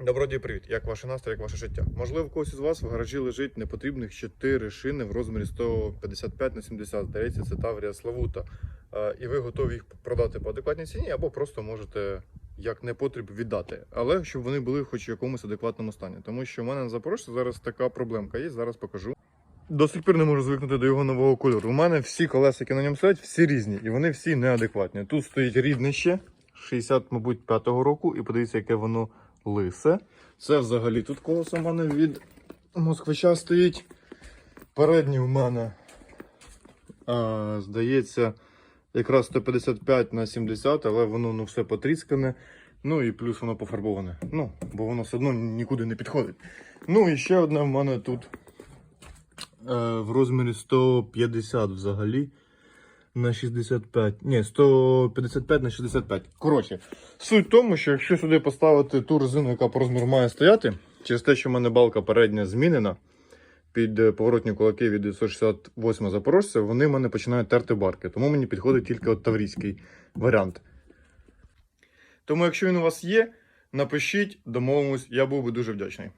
Доброго дня, привіт! Як ваше настрій, як ваше життя? Можливо, когось із вас в гаражі лежить непотрібних 4 шини в розмірі 155 на 70. Здається, це Таврія Славута. Е, І ви готові їх продати по адекватній ціні, або просто можете як непотріб віддати. Але щоб вони були хоч в якомусь адекватному стані. Тому що в мене на Запорожці зараз така проблемка є, зараз покажу. До сих пір не можу звикнути до його нового кольору. У мене всі колеса, які на ньому стоять, всі різні, і вони всі неадекватні. Тут стоїть рідне ще 60, мабуть, 5-го року, і подивіться, яке воно лисе. Це взагалі тут колесо в мене від москвича стоїть. Переднє в мене, а, здається, якраз 155 на 70, але воно ну, все потріскане. Ну і плюс воно пофарбоване. Ну, бо воно все одно нікуди не підходить. Ну і ще одне в мене тут е, в розмірі 150 взагалі. На 65. Ні, 155 на 65. Коротше, суть в тому, що якщо сюди поставити ту резину, яка по розміру має стояти, через те, що в мене балка передня змінена під е, поворотні кулаки від 968 запорожця, вони в мене починають терти барки. Тому мені підходить тільки от таврійський варіант. Тому, якщо він у вас є, напишіть, домовимось, я був би дуже вдячний.